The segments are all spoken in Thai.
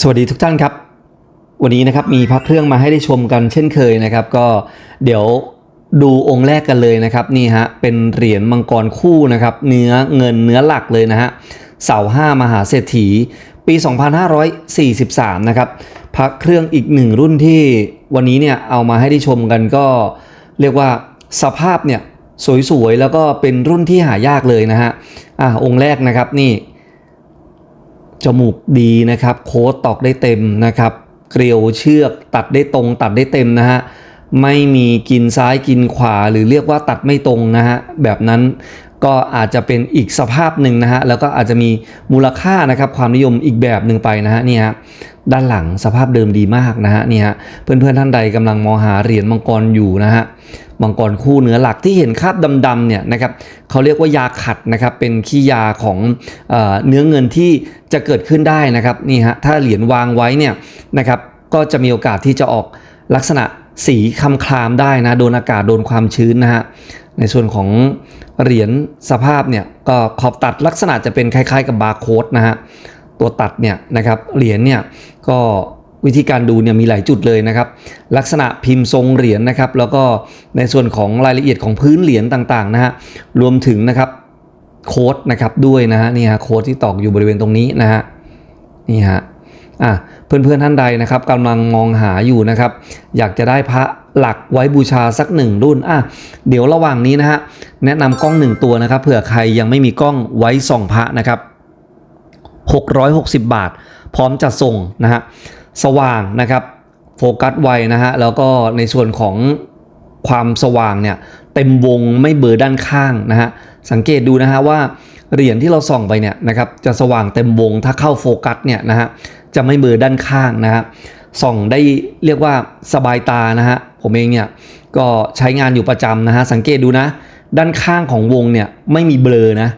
สวัสดีทุกท่านครับ วันนี้นะครับมีพระเครื่องมาให้ได้ชมกันเช่นเคยนะครับ ก็เดี๋ยวดูองค์แรกกันเลยนะครับนี่ฮะเป็นเหรียญมังกรคู่นะครับ เนื้อเงินเนื้อหลักเลยนะฮะเสาห้ามหาเศรษฐี ปี 2543 นะครับพระเครื่องอีกหนึ่งรุ่นที่วันนี้เนี่ยเอามาให้ได้ชมกันก็เรียกว่าสภาพเนี่ยสวยๆ แล้วก็เป็นรุ่นที่หายากเลยนะฮะอะองค์แรกนะครับนี่ จมูกดีนะครับ โค้ดตอกได้เต็มนะครับ เกลียวเชือกตัดได้ตรง ตัดได้เต็มนะฮะไม่มีกินซ้ายกินขวาหรือเรียกว่าตัดไม่ตรงนะฮะแบบนั้น ก็อาจจะเป็นอีกสภาพหนึ่งนะฮะแล้วก็อาจจะมีมูลค่านะครับความนิยมอีกแบบหนึ่งไปนะฮะนี่ฮะด้านหลังสภาพเดิมดีมากนะฮะนี่ฮะเพื่อนๆท่านใดกำลังมองหาเหรียญมังกรอยู่นะฮะมังกรคู่เนื้อหลักที่เห็นคราบดำๆเนี่ยนะครับเขาเรียกว่ายาขัดนะครับเป็นขี้ยาของเอเนื้อเงินที่จะเกิดขึ้นได้นะครับนี่ฮะถ้าเหรียญวางไว้เนี่ยนะครับก็จะมีโอกาสที่จะออกลักษณะสีคำคลามได้นะโดนอากาศโดนความชื้นนะฮะ ในส่วนของเหรียญสภาพเนี่ยก็ขอบตัดลักษณะจะเป็นคล้ายๆกับบาร์โค้ดนะฮะตัวตัดเนี่ยนะครับเหรียญเนี่ยก็วิธีการดูเนี่ยมีหลายจุดเลยนะครับ ลักษณะพิมพ์ทรงเหรียญนะครับ แล้วก็ในส่วนของรายละเอียดของพื้นเหรียญต่างๆนะฮะรวมถึงนะครับโค้ดนะครับด้วยนะฮะนี่ฮะโค้ดที่ตอกอยู่บริเวณตรงนี้นะฮะนี่ฮะอะเพื่อนๆท่านใดนะครับกำลังมองหาอยู่นะครับ อยากจะได้พระ หลักไว้บูชาสักหนึ่งรุ่นอะเดี๋ยวระหว่างนี้นะฮะแนะนำกล้องหนึ่งตัวนะครับเผื่อใครยังไม่มีกล้องไว้ส่องพระนะครับ660 บาท พร้อมจัดส่งนะฮะสว่างนะครับโฟกัสไวนะฮะแล้วก็ในส่วนของความสว่างเนี่ยเต็มวงไม่เบลอด้านข้างนะฮะสังเกตดูนะฮะว่าเหรียญที่เราส่องไปเนี่ยนะครับจะสว่างเต็มวงถ้าเข้าโฟกัสเนี่ยนะฮะจะไม่เบลอด้านข้างนะฮะ ส่องได้เรียกว่าสบายตานะฮะผมเองเนี่ยก็ใช้งานอยู่ประจำนะฮะสังเกตดูนะ ด้านข้างของวงเนี่ยไม่มีเบลอนะ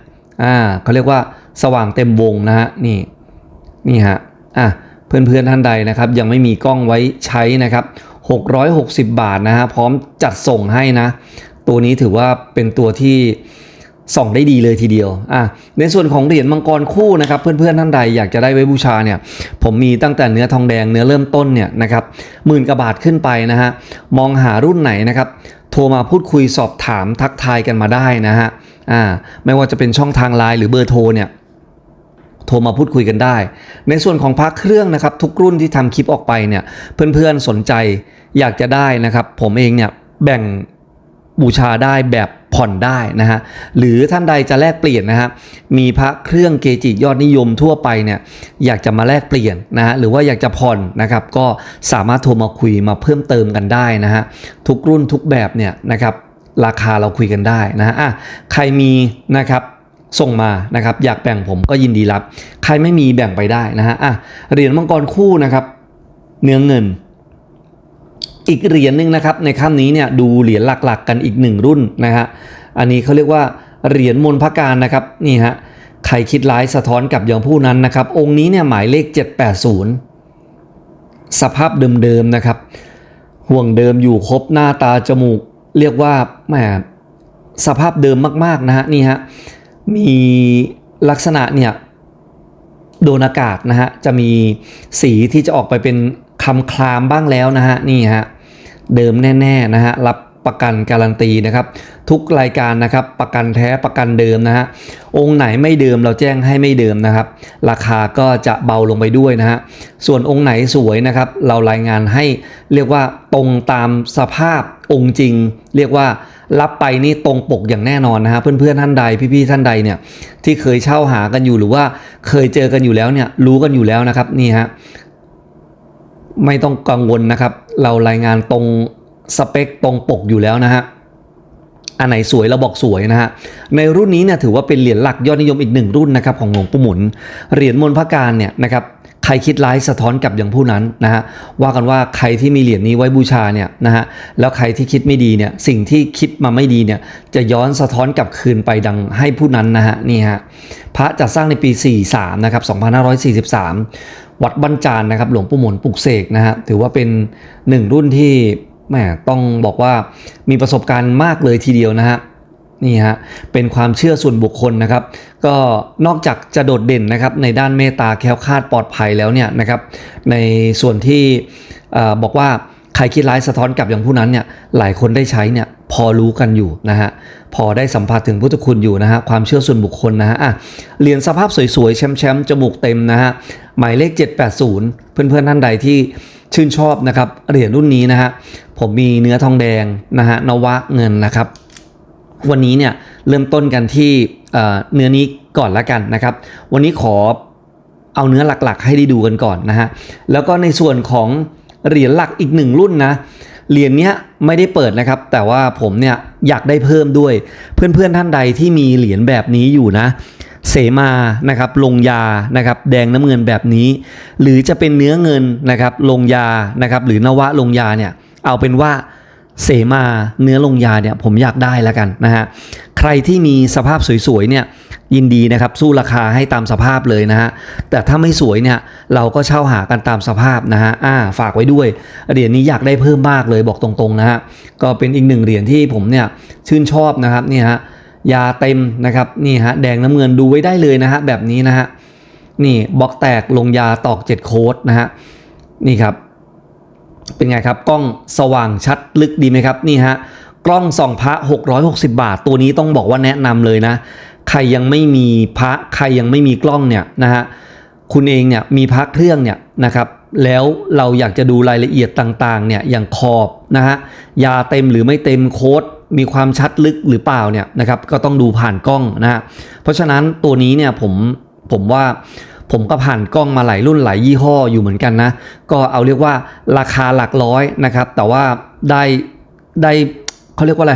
อ่าเขาเรียกว่าสว่างเต็มวงนะฮะนี่นี่ฮะอะเพื่อนๆท่านใดนะครับ ยังไม่มีกล้องไว้ใช้นะครับ 660 บาทนะฮะพร้อมจัดส่งให้นะ ตัวนี้ถือว่าเป็นตัวที่ ส่องได้ดีเลยทีเดียวอะในส่วนของเหรียญมังกรคู่นะครับเพื่อนๆท่านใดอยากจะได้ไว้บูชาเนี่ยผมมีตั้งแต่เนื้อทองแดงเนื้อเริ่มต้นเนี่ยนะครับหมื่นกว่าบาทขึ้นไปนะฮะมองหารุ่นไหนนะครับโทรมาพูดคุยสอบถามทักทายกันมาได้นะฮะอ่าไม่ว่าจะเป็นช่องทางไลน์หรือเบอร์โทรเนี่ยโทรมาพูดคุยกันได้ ในส่วนของพระเครื่องนะครับทุกรุ่นที่ทำคลิปออกไปเนี่ยเพื่อนๆสนใจอยากจะได้นะครับ ผมเองเนี่ยแบ่งบูชาได้แบบ ผ่อนได้นะฮะหรือท่านใดจะแลกเปลี่ยนนะฮะมีพระเครื่องเกจิยอดนิยมทั่วไปเนี่ยอยากจะมาแลกเปลี่ยนนะฮะหรือว่าอยากจะผ่อนนะครับก็สามารถโทรมาคุยมาเพิ่มเติมกันได้นะฮะทุกรุ่นทุกแบบเนี่ยนะครับราคาเราคุยกันได้นะฮะอะใครมีนะครับส่งมานะครับอยากแบ่งผมก็ยินดีรับ ใครไม่มีแบ่งไปได้นะฮะอะเหรียญมังกรคู่นะครับเนื้อเงิน อีกเหรียญหนึ่งนะครับในค่ำนี้เนี่ยดูเหรียญหลักๆ กันอีกหนึ่งรุ่นนะฮะอันนี้เขาเรียกว่าเหรียญมนพการนะครับนี่ฮะใครคิดร้ายสะท้อนกับอย่างผู้นั้นนะครับ องค์นี้เนี่ยหมายเลข 780 สภาพเดิมๆนะครับ ห่วงเดิมอยู่ครบหน้าตาจมูก เรียกว่าแหมสภาพเดิมมากๆนะฮะนี่ฮะมีลักษณะเนี่ยโดนอากาศนะฮะจะมีสีที่จะออกไปเป็น คำคลามบ้างแล้วนะฮะนี่ฮะเดิมแน่ๆนะฮะรับประกันการันตีนะครับ ทุกรายการนะครับประกันแท้ประกันเดิมนะฮะองค์ไหนไม่เดิมเราแจ้งให้ไม่เดิมนะครับ ราคาก็จะเบาลงไปด้วยนะฮะส่วนองค์ไหนสวยนะครับ เรารายงานให้เรียกว่าตรงตามสภาพองค์จริง เรียกว่ารับไปนี่ตรงปกอย่างแน่นอนนะฮะเพื่อนๆท่านใดพี่ๆท่านใดเนี่ยที่เคยเช่าหากันอยู่หรือว่าเคยเจอกันอยู่แล้วเนี่ยรู้กันอยู่แล้วนะครับนี่ฮะ ไม่ต้องกังวลนะครับ เรารายงานตรงสเปคตรงปกอยู่แล้วนะฮะอันไหนสวยเราบอกสวยนะฮะ ในรุ่นนี้เนี่ยถือว่าเป็นเหรียญหลักยอดนิยมอีกหนึ่งรุ่นนะครับของหลวงปู่หมุน เหรียญมนพระการเนี่ยนะครับใครคิดร้ายสะท้อนกลับอย่างผู้นั้นนะฮะว่ากันว่าใครที่มีเหรียญนี้ไว้บูชาเนี่ยนะฮะแล้วใครที่คิดไม่ดีเนี่ยสิ่งที่คิดมาไม่ดีเนี่ยจะย้อนสะท้อนกลับคืนไปดังให้ผู้นั้นนะฮะนี่ฮะ ระจัดสร้างในปี 43 นะครับ 2543 วัดบ้านจานนะครับ หลวงปู่หมุนปลุกเสกนะฮะ ถือว่าเป็นหนึ่งรุ่นที่แหมต้องบอกว่ามีประสบการณ์มากเลยทีเดียวนะฮะนี่ฮะ เป็นความเชื่อส่วนบุคคลนะครับ ก็นอกจากจะโดดเด่นนะครับในด้านเมตตาแคล้วคลาดปลอดภัยแล้วเนี่ยนะครับ ในส่วนที่อบอกว่า รคิดร้ายสะท้อนกลับอย่างผู้นั้นเนี่ยหลายคนได้ใช้เนี่ยพอรู้กันอยู่นะฮะพอได้สัมผัสถึงพุทธคุณอยู่นะฮะความเชื่อส่วนบุคคลนะฮะอะเหรียญสภาพสวยๆแชมป์ๆจมูกเต็มนะฮะหมายเลข 780 เพื่อนๆท่านใดที่ชื่นชอบนะครับเหรียญรุ่นนี้นะฮะผมมีเนื้อทองแดงนะฮะนวะเงินนะครับ วันนี้เนี่ยเริ่มต้นกันที่เอ่อเนื้อนี้ก่อนละกันนะครับ วันนี้ขอเอาเนื้อหลักๆ ให้ได้ดูกันก่อนนะฮะแล้วก็ในส่วนของ เหรียญหลักอีกหนึ่งรุ่นนะเหรียญเนี้ยไม่ได้เปิดนะครับ แต่ว่าผมเนี่ยอยากได้เพิ่มด้วย เพื่อนๆท่านใดที่มีเหรียญแบบนี้อยู่นะ เสมานะครับลงยานะครับแดงน้ำเงินแบบนี้ หรือจะเป็นเนื้อเงินนะครับลงยานะครับหรือนวะลงยาเนี่ยเอาเป็นว่า เสมาเนื้อลงยาเนี่ยผมอยากได้แล้วกันนะฮะใครที่มีสภาพสวยๆเนี่ยยินดีนะครับสู้ราคาให้ตามสภาพเลยนะฮะแต่ถ้าไม่สวยเนี่ยเราก็เช่าหากันตามสภาพนะฮะอ่าฝากไว้ด้วยเหรียญนี้อยากได้เพิ่มมากเลยบอกตรงๆนะฮะก็เป็นอีกหนึ่งเหรียญที่ผมเนี่ยชื่นชอบนะครับนี่ฮะยาเต็มนะครับนี่ฮะแดงน้ำเงินดูไว้ได้เลยนะฮะแบบนี้นะฮะนี่บล็อกแตกลงยาตอก 7 โค้ดนะฮะนี่ครับ เป็นไงครับ กล้องสว่างชัดลึกดีไหมครับนี่ฮะกล้องส่องพระ 660 บาท ตัวนี้ต้องบอกว่าแนะนำเลยนะ ใครยังไม่มีพระใครยังไม่มีกล้องเนี่ยนะฮะคุณเองเนี่ยมีพระเครื่องเนี่ยนะครับแล้วเราอยากจะดูรายละเอียดต่างๆเนี่ยอย่างขอบนะฮะยาเต็มหรือไม่เต็มโค้ดมีความชัดลึกหรือเปล่าเนี่ยนะครับก็ต้องดูผ่านกล้องนะฮะเพราะฉะนั้นตัวนี้เนี่ยผมผมว่า ผมก็ผ่านกล้องมาหลายรุ่นหลายยี่ห้ออยู่เหมือนกันนะ ก็เอาเรียกว่าราคาหลักร้อยนะครับ แต่ว่าได้ได้เขาเรียกว่าอะไร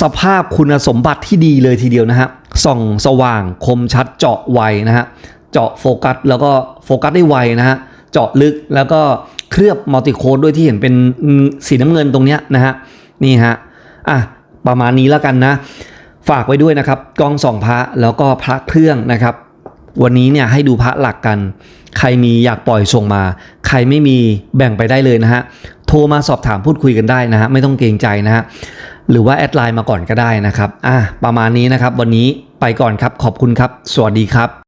สภาพคุณสมบัติที่ดีเลยทีเดียวนะฮะส่องสว่างคมชัดเจาะไวนะฮะเจาะโฟกัสแล้วก็โฟกัสได้ไวนะฮะเจาะลึกแล้วก็เคลือบมัลติโคดด้วยที่เห็นเป็นสีน้ำเงินตรงเนี้ยนะฮะนี่ฮะอะประมาณนี้แล้วกันนะ ฝากไว้ด้วยนะครับกล้องส่องพระแล้วก็พระเครื่องนะครับ วันนี้เนี่ยให้ดูพระหลักกัน ใครมีอยากปล่อยส่งมา ใครไม่มีแบ่งไปได้เลยนะฮะ โทรมาสอบถามพูดคุยกันได้นะฮะ ไม่ต้องเกรงใจนะฮะ หรือว่าแอดไลน์มาก่อนก็ได้นะครับ อะประมาณนี้นะครับ วันนี้ไปก่อนครับ ขอบคุณครับ สวัสดีครับ